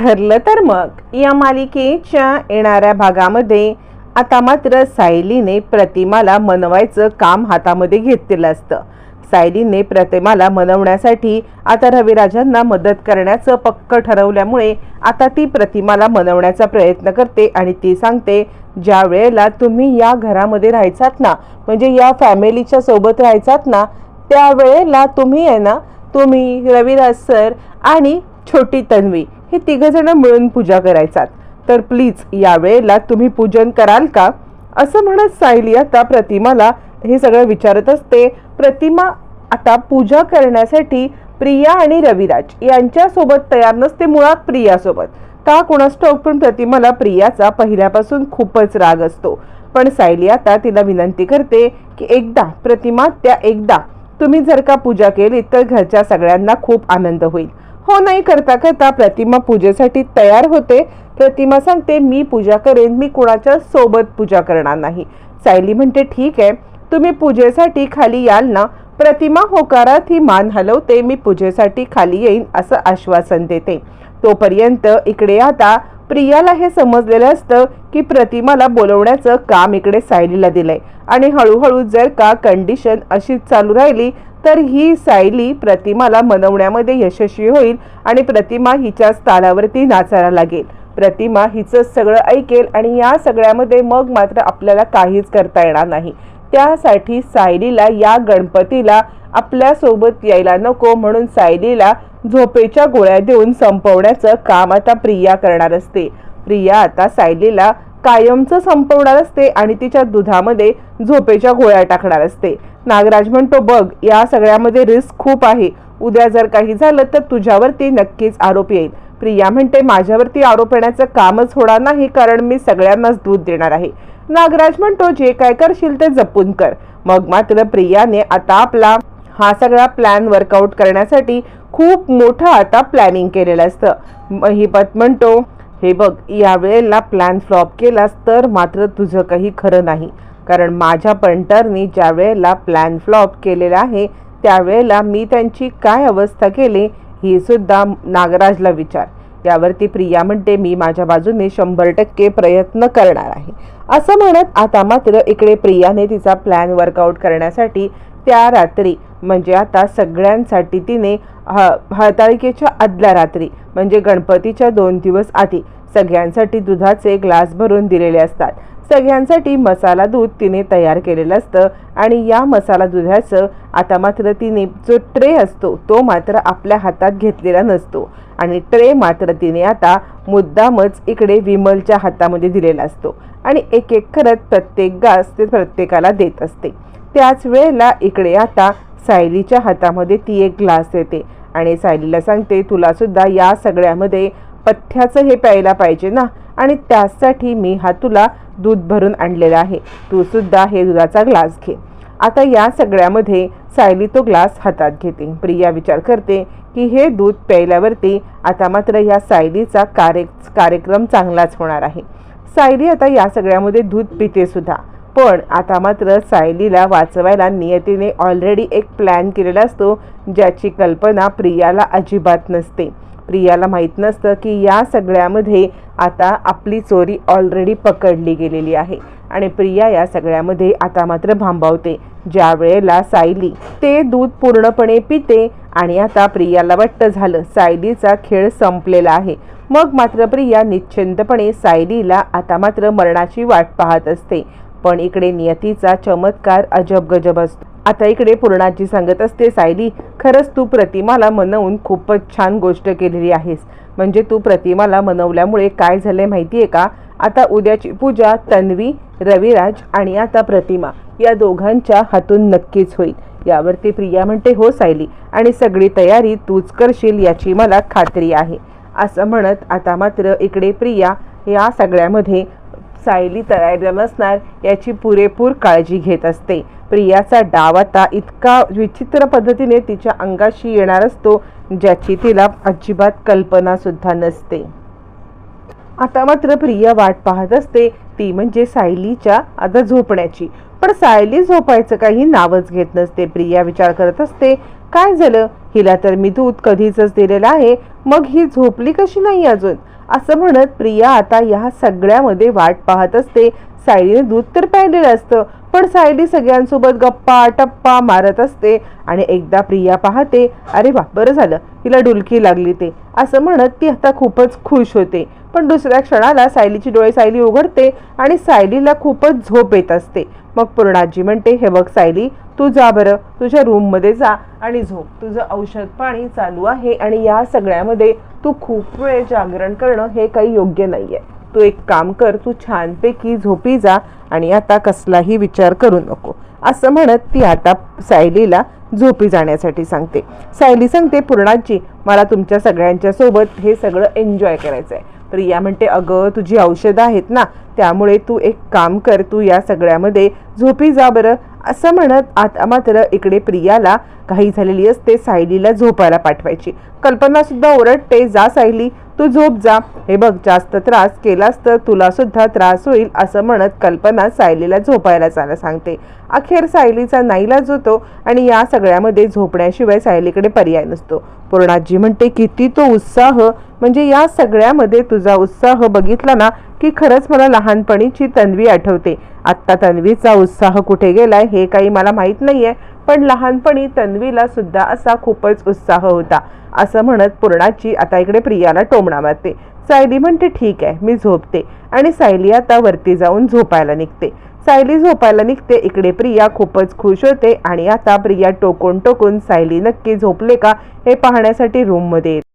ठरलं तर मग. या मालिकेच्या येणाऱ्या भागामध्ये आता मात्र सायलीने प्रतिमाला मनवायचं काम हातामध्ये घेतलेलं असतं. सायलीने प्रतिमाला मनवण्यासाठी आता रविराजांना मदत करण्याचं पक्क ठरवल्यामुळे आता ती प्रतिमाला मनवण्याचा प्रयत्न करते आणि ती सांगते ज्या वेळेला तुम्ही या घरामध्ये राहायचात ना म्हणजे या फॅमिलीच्या सोबत राहायचात ना त्यावेळेला तुम्ही आहे ना तुम्ही रविराज सर आणि छोटी तन्वी हे तिघजण मिळून पूजा करायचात. तर प्लीज यावेळेला तुम्ही पूजन कराल का? असं म्हणत सायली आता प्रतिमाला हे सगळं विचारत असते. प्रतिमा आता पूजा करण्यासाठी प्रिया आणि रविराज यांच्यासोबत तयार नसते मुळात प्रियासोबत. का कुणास ठाऊक पण प्रतिमाला प्रियाचा पहिल्यापासून खूपच राग असतो. पण सायली आता तिला विनंती करते की एकदा प्रतिमा त्या एकदा तुम्ही जर का पूजा केली तर घरच्या सगळ्यांना खूप आनंद होईल. हो नाही करता करता प्रतिमा पूजेसाठी तयार होते. प्रतिमा सांगते मी पूजा करेन मी कुणाच्या सोबत पूजा करणार नाही. सायली म्हणते ठीक आहे तुम्ही पूजेसाठी खाली याल ना. प्रतिमा होकारात ही मान हलवते मी पूजेसाठी खाली येईन असं आश्वासन देते. तोपर्यंत इकडे आता प्रियाला हे समजलेलं असतं की प्रतिमाला बोलवण्याचं काम इकडे सायलीला दिलंय. आणि हळूहळू जर का कंडिशन अशीच चालू राहिली तर ही सायली प्रतिमाला मनवण्यामध्ये यशस्वी होईल आणि प्रतिमा हिच्याच तालावरती नाचायला लागेल. प्रतिमा हिचं सगळं ऐकेल आणि या सगळ्यामध्ये मग मात्र आपल्याला काहीच करता येणार नाही. त्यासाठी सायलीला या गणपतीला आपल्यासोबत यायला नको म्हणून सायलीला झोपेच्या गोळ्या देऊन संपवण्याचं काम आता प्रिया करणार असते. प्रिया आता सायलीला कायमचं संपवणार असते आणि तिच्या दुधामध्ये झोपेच्या गोळ्या टाकणार असते. नागराज म्हणतो बघ या सगळ्यामध्ये रिस्क खूप आहे. उद्या जर काही झालं तर तुझ्यावरती नक्कीच आरोप येईल. प्रिया म्हणते माझ्यावरती आरोप येण्याचं कामच होणार नाही कारण मी सगळ्यांनाच दूध देणार आहे. नागराज म्हणतो जे काय करशील ते जपून कर. मग मात्र प्रियाने आता आपला हा सगळा प्लॅन वर्कआउट करण्यासाठी खूप मोठं आता प्लॅनिंग केलेलं असतं. महिपत म्हणतो हे बघ यावेळेला प्लॅन फ्लॉप केलास तर मात्र तुझं काही खरं नाही. कारण माझ्या पंटरनी ज्या वेळेला प्लॅन फ्लॉप केलेला आहे त्यावेळेला मी त्यांची काय अवस्था केली ही सुद्धा नागराजला विचार. यावरती प्रिया म्हणते मी माझ्या बाजूने शंभर टक्के प्रयत्न करणार आहे. असं म्हणत आता मात्र इकडे प्रियाने तिचा प्लॅन वर्कआउट करण्यासाठी त्या रात्री म्हणजे आता सगळ्यांसाठी तिने ह हळतालिकेच्या आदल्या रात्री म्हणजे गणपतीच्या दोन दिवस आधी सगळ्यांसाठी दुधाचे ग्लास भरून दिलेले असतात. सगळ्यांसाठी मसाला दूध तिने तयार केलेलं असतं आणि या मसाला दुधाचं आता मात्र तिने जो ट्रे असतो तो मात्र आपल्या हातात घेतलेला नसतो. आणि ट्रे मात्र तिने आता मुद्दामच इकडे विमलच्या हातामध्ये दिलेला असतो. आणि एक एक करत प्रत्येक गास ते प्रत्येकाला देत असते. त्याच वेळेला इकडे आता सायलीच्या हातामध्ये ती एक ग्लास देते आणि सायलीला सांगते तुला सुद्धा या सगळ्यामध्ये पथ्याचं हे प्यायला पाहिजे ना? आणि त्यासाठी मी हा तुला दूध भरून आणलेला आहे. तू सुद्धा हे दुधाचा ग्लास घे. आता या सगळ्यामध्ये सायली तो ग्लास हातात घेते. प्रिया विचार करते की हे दूध प्यायल्यावरती आता मात्र या सायलीचा कार्य कार्यक्रम चांगलाच होणार आहे. सायली आता या सगळ्यामध्ये दूध पिते सुद्धा. पण आता मात्र सायलीला वाचवायला नियतीने ऑलरेडी एक प्लॅन केलेला असतो ज्याची कल्पना प्रियाला अजिबात नसते. प्रियाला माहीत नसतं की या सगळ्यामध्ये आता आपली चोरी ऑलरेडी पकडली गेलेली आहे आणि प्रिया या सगळ्यामध्ये आता मात्र भांबावते. ज्या वेळेला सायली ते दूध पूर्णपणे पिते आणि आता प्रियाला वाटतं झालं सायलीचा खेळ संपलेला आहे. मग मात्र प्रिया निश्चिंतपणे सायलीला आता मात्र मरणाची वाट पाहत असते. पण इकडे नियतीचा चमत्कार अजब गजब असतो. आता इकडे पूर्णाजी सांगत असते सायली खरंच तू प्रतिमाला मनवून खूपच छान गोष्ट केलेली आहेस. म्हणजे तू प्रतिमाला मनवल्यामुळे काय झाले माहिती आहे का? आता उद्याची पूजा तन्वी रविराज आणि आता प्रतिमा या दोघांच्या हातून नक्कीच होईल. यावरती प्रिया म्हणते हो सायली आणि सगळी तयारी तूच करशील याची मला खात्री आहे. असं म्हणत आता मात्र इकडे प्रिया या सगळ्यामध्ये सायली तयार नसणार याची पुरेपूर काळजी घेत असते. प्रियाचा डाव आता इतका विचित्र पद्धतीने तिच्या अंगाशी येणार असतो ज्याची तिला अजिबात कल्पना सुद्धा नसते. आता मात्र प्रिया वाट पाहत असते ती म्हणजे सायलीच्या आता झोपण्याची. पण सायली झोपायचं काही नावच घेत नसते. प्रिया विचार करत असते काय झालं? हिला तर मी दूध कधीच दिलेलं आहे. मग ही झोपली कशी नाही अजून? असं म्हणत प्रिया आता या सगळ्यामध्ये वाट पाहत असते. सायलीने दूध तर प्यायलेलं असतं पण सायली सगळ्यांसोबत गप्पा टप्पा मारत असते. आणि एकदा प्रिया पाहते अरे वा बरं झालं. तिला डुलकी लागली ते. असं म्हणत ती आता खूपच खुश होते. पण दुसऱ्या क्षणाला सायलीची डोळे सायली उघडते आणि सायलीला खूपच झोप येत असते. मग पूर्णाजी म्हणते हे बघ सायली तू जा बरं. तुझ्या रूममध्ये जा आणि झोप. तुझं औषध पाणी चालू आहे आणि या सगळ्यामध्ये तू खूप वेळ जागरण करणं हे काही योग्य नाही आहे तू एक काम कर तू छानपैकी झोपी जा आणि आता कसलाही विचार करू नको. असं म्हणत ती आता सायलीला झोपी जाण्यासाठी सांगते. सायली सांगते पूर्णाजी मला तुमच्या सगळ्यांच्या सोबत हे सगळं एन्जॉय करायचं आहे प्रिया म्हणते अगं तुझी औषधं आहेत ना त्यामुळे तू एक काम कर तू या सगळ्यामध्ये झोपी जा बरं. असं म्हणत आता मात्र इकडे प्रियाला घाई झालेली असते सायलीला झोपायला पाठवायची. कल्पनासुद्धा ओरडते जा सायली तू झोप जा. हे बघ जास्त त्रास केलास तर तुला सुद्धा त्रास होईल असं म्हणत कल्पना सायलीला झोपायला जायला सांगते. अखेर सायलीचा नाईलाज होतो आणि या सगळ्यामध्ये झोपण्याशिवाय सायलीकडे पर्याय नसतो. पूर्णाजी म्हणते किती तो उत्साह. म्हणजे या सगळ्यामध्ये तुझा उत्साह बघितला ना की खरंच मला लहानपणीची तन्वी आठवते. आत्ता तन्वीचा उत्साह कुठे गेलाय हे काही मला माहीत नाही आहे पण लहानपणी तन्वीला सुद्धा असा खूपच उत्साह होता. असं म्हणत पूर्णाची आता इकडे प्रियाला टोमणा मारते. सायली म्हणते ठीक आहे मी झोपते. आणि सायली आता वरती जाऊन झोपायला निघते. सायली झोपायला निघते इकडे प्रिया खूपच खुश होते आणि आता प्रिया टोकून टोकून सायली नक्की झोपले का? हे पाहण्यासाठी रूममध्ये येते.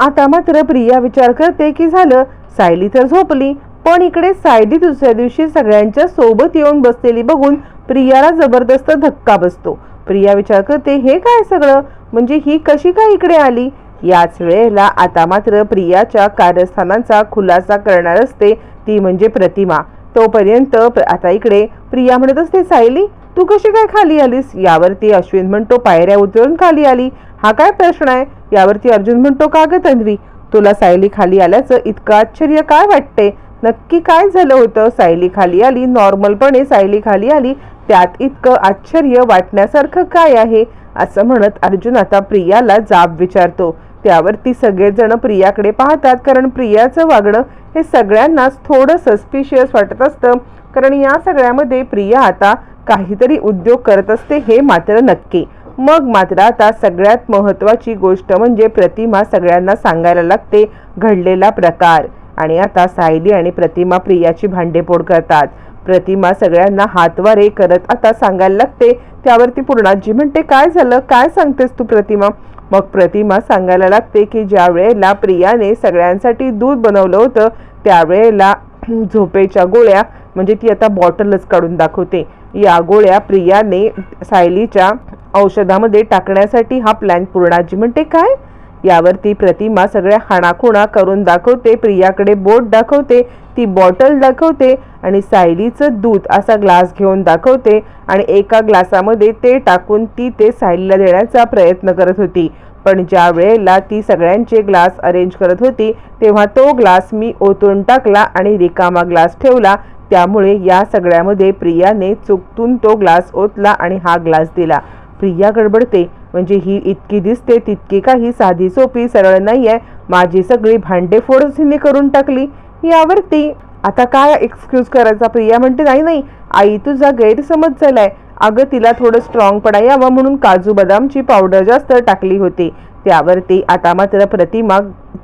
आता मात्र प्रिया विचार करते की झालं सायली तर झोपली पण इकडे सायली दुसऱ्या दिवशी सगळ्यांच्या सोबत येऊन बसलेली बघून प्रियाला जबरदस्त धक्का बसतो. प्रिया विचार करते हे काय सगळं? म्हणजे ही कशी काय इकडे आली? याच वेळेला आता मात्र प्रियाच्या कार्यस्थानांचा खुलासा करणार असते ती म्हणजे प्रतिमा. तोपर्यंत आता इकडे प्रिया म्हणत असते सायली तू कशी काय खाली आलीस? यावरती अश्विन म्हणतो पायऱ्या उतरून खाली आली. हा काय प्रश्न आहे? यावरती अर्जुन म्हणतो का ग तन्वी? तुला सायली खाली आल्याचं इतकं आश्चर्य काय वाटते? नक्की काय झालं होतं? सायली खाली आली नॉर्मलपणे सायली खाली आली. त्यात इतकं आश्चर्य वाटण्यासारखं काय आहे? असं म्हणत अर्जुन आता प्रियाला जाब विचारतो. त्यावरती सगळेजण प्रियाकडे पाहतात कारण प्रियाचं वागणं हे सगळ्यांनाच थोडं सस्पिशियस वाटत असतं. कारण या सगळ्यामध्ये प्रिया आता काहीतरी उद्योग करत असते हे मात्र नक्की. मग मात्र आता सगळ्यात महत्त्वाची गोष्ट म्हणजे प्रतिमा सगळ्यांना सांगायला लागते. घडलेला प्रकार. आणि आता सायली आणि प्रतिमा प्रियाची भांडेपोड करतात. प्रतिमा सगळ्यांना हातवारे करत आता सांगायला लागते त्यावरती पूर्णाजी म्हणते काय झालं? काय सांगतेस तू प्रतिमा? मग प्रतिमा सांगायला लागते की ज्या वेळेला प्रियाने सगळ्यांसाठी दूध बनवलं होतं त्यावेळेला झोपेच्या गोळ्या म्हणजे ती आता बॉटलच काढून दाखवते. या गोळ्या प्रियाने सायलीच्या औषधामध्ये टाकण्यासाठी हा प्लॅन पूर्णाजी म्हणते काय? यावरती प्रतिमा सगळ्या हाणाखुणा करून दाखवते प्रियाकडे बोट दाखवते ती बॉटल दाखवते आणि सायलीचं दूध असा ग्लास घेऊन दाखवते आणि एका ग्लासामध्ये ते टाकून ती ते सायलीला देण्याचा प्रयत्न करत होती. पण ज्या वेळेला ती सगळ्यांचे ग्लास अरेंज करत होती तेव्हा तो ग्लास मी ओतून टाकला आणि रिकामा ग्लास ठेवला. त्यामुळे या सगळ्यामध्ये प्रियाने चुकतून तो ग्लास ओतला आणि हा ग्लास दिला. प्रिया गडबडते. म्हणजे ही इतकी दिसते तितकी काही साधी सोपी सरळ नाही आहे माझी सगळी भांडेफोडच हिने करून टाकली. यावरती आता काय एक्सक्यूज करायचा प्रिया म्हणते नाही नाही आई तुझा गैरसमज झालाय. अगं तिला थोडं स्ट्रॉंगपणा यावा म्हणून काजू बदामची पावडर जास्त टाकली होती. त्यावरती आता मात्र प्रतिमा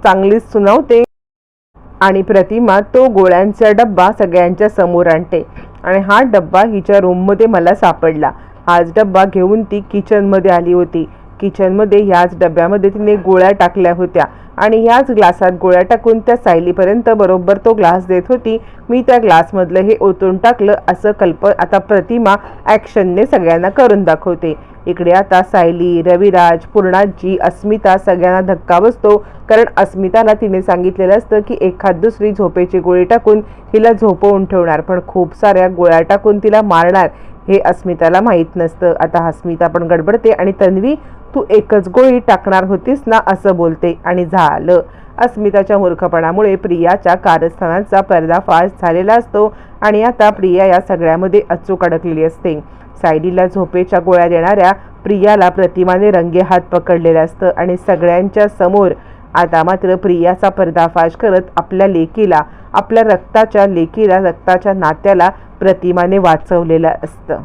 चांगलीच सुनावते आणि प्रतिमा तो गोळ्यांचा डब्बा सगळ्यांच्या समोर आणते. आणि हा डब्बा हिच्या रूममध्ये मला सापडला. हाच डब्बा घेऊन ती किचनमध्ये आली होती. किचनमध्ये ह्याच डब्यामध्ये तिने गोळ्या टाकल्या होत्या. आणि ह्याच ग्लासात गोळ्या टाकून त्या सायलीपर्यंत बरोबर तो ग्लास देत होती. मी त्या ग्लासमधलं हे ओतून टाकलं असं कल्प आता प्रतिमा ॲक्शनने सगळ्यांना करून दाखवते. इकडे आता सायली रविराज पूर्णाजी अस्मिता सगळ्यांना धक्का बसतो. कारण अस्मिताला तिने सांगितलेलं असतं की एखाद दुसरी झोपेची गोळी टाकून हिला झोपवून ठेवणार. पण खूप साऱ्या गोळ्या टाकून तिला मारणार. हे अस्मिताला माहीत नसतं. आता अस्मिता पण गडबडते आणि तन्वी तू एकच गोळी टाकणार होतीस ना असं बोलते आणि झालं. अस्मिताच्या मूर्खपणामुळे प्रियाच्या कारस्थानाचा पर्दाफाश झालेला असतो आणि आता प्रिया या सगळ्यामध्ये अचूक अडकलेली असते. सायलीला झोपेच्या गोळ्या देणाऱ्या प्रियाला प्रतिमाने रंगेहात पकडलेलं असतं आणि सगळ्यांच्या समोर आता मात्र प्रियाचा पर्दाफाश करत आपल्या लेकीला आपल्या रक्ताच्या लेकीला रक्ताच्या नात्याला प्रतिमाने वाचवलेलं असतं.